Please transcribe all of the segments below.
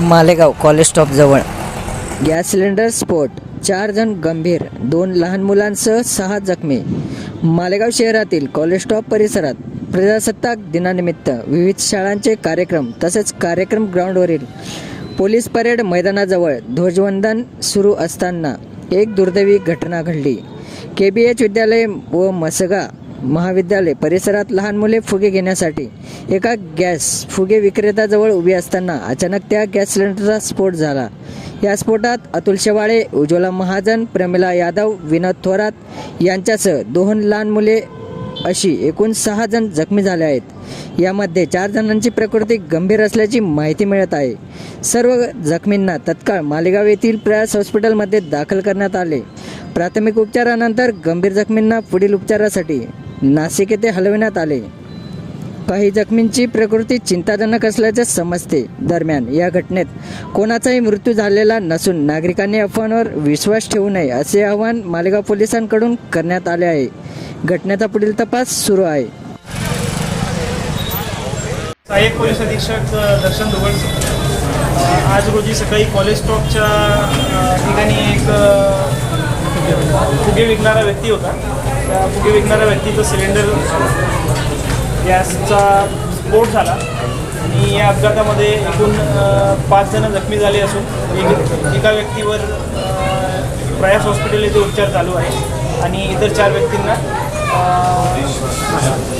Malegaon college स्टॉपजवळ gas cylinder स्फोट. चार जण गंभीर दोन लहान मुलांसह सहा जखमी. मालेगाव शहरातील कॉलेज स्टॉप परिसरात प्रजासत्ताक दिनानिमित्त विविध शाळांचे कार्यक्रम तसेच कार्यक्रम ग्राउंडवरील पोलीस परेड मैदानाजवळ ध्वजवंदन सुरू असताना एक दुर्दैवी घटना घडली. के बी एच विद्यालय व मसगा महाविद्यालय परिसरात लहान मुले फुगे घेण्यासाठी एका गॅस फुगे विक्रेत्याजवळ उभी असताना अचानक त्या गॅस सिलेंडरचा स्फोट झाला. या स्फोटात अतुल शेवाळे उज्ज्वला महाजन प्रमिला यादव विनोद थोरात यांच्यासह दोन लहान मुले अशी एकूण सहा जण जखमी झाले आहेत. यामध्ये चार जणांची प्रकृती गंभीर असल्याची माहिती मिळत आहे. सर्व जखमींना तत्काळ मालेगाव येथील प्रयास हॉस्पिटलमध्ये दाखल करण्यात आले. प्राथमिक उपचारानंतर गंभीर जखमींना पुढील उपचारासाठी नाशिक येथे हलविण्यात आले. काही जखमींची प्रकृती चिंताजनक असल्याचे समजते. दरम्यान या घटनेत कोणाचाही मृत्यू झालेला नसून नागरिकांनी अफवांवर विश्वास ठेवू नये असे आवाहन मालेगाव पोलिसांकडून करण्यात आले आहे. घटनेचा पुढील तपास सुरू आहे. सहाय्यक पोलीस अधीक्षक दर्शन दुबळ आज रोजी सकाळी कॉलेज स्टॉपच्या ठिकाणी एक फुगे विकणारा व्यक्ती होता. त्या फुगे विकणाऱ्या व्यक्तीचं सिलेंडर गॅसचा स्फोट झाला. आणि या अपघातामध्ये एकूण पाच जण जखमी झाले असून एक एका व्यक्तीवर प्रयास हॉस्पिटल येथे उपचार चालू आहे. आणि इतर चार व्यक्तींना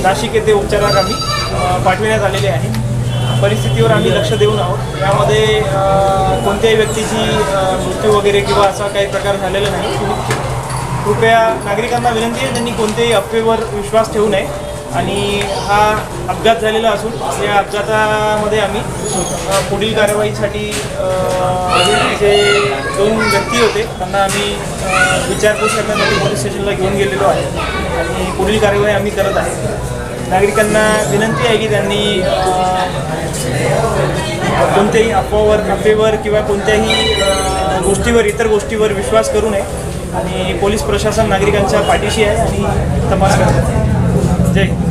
नाशिक येथे उपचारात आम्ही पाठविण्यात आलेले आहे. परिस्थितीवर आम्ही लक्ष देऊन आहोत. यामध्ये कोणत्याही व्यक्तीची मृत्यू वगैरे किंवा असा काही प्रकार झालेला नाही. कृपया नागरिकांना विनंती आहे त्यांनी कोणत्याही अफवेवर विश्वास ठेवू नये. आणि हा अपघात झालेला असून या अपघातामध्ये आम्ही पुढील कारवाईसाठी जे दोन व्यक्ती होते त्यांना आम्ही विचारपूस करण्यासाठी पोलीस स्टेशनला घेऊन गेलेलो आहे. आणि पुढील कार्यवाही आम्ही करत आहे. नागरिकांना विनंती आहे की त्यांनी कोणत्याही अफवावर अफवेवर किंवा कोणत्याही गोष्टीवर इतर गोष्टीवर विश्वास करू नये. आणि पोलीस प्रशासन नागरिकांच्या पाठीशी आहे आणि तपास करत आहे. जय हिंद.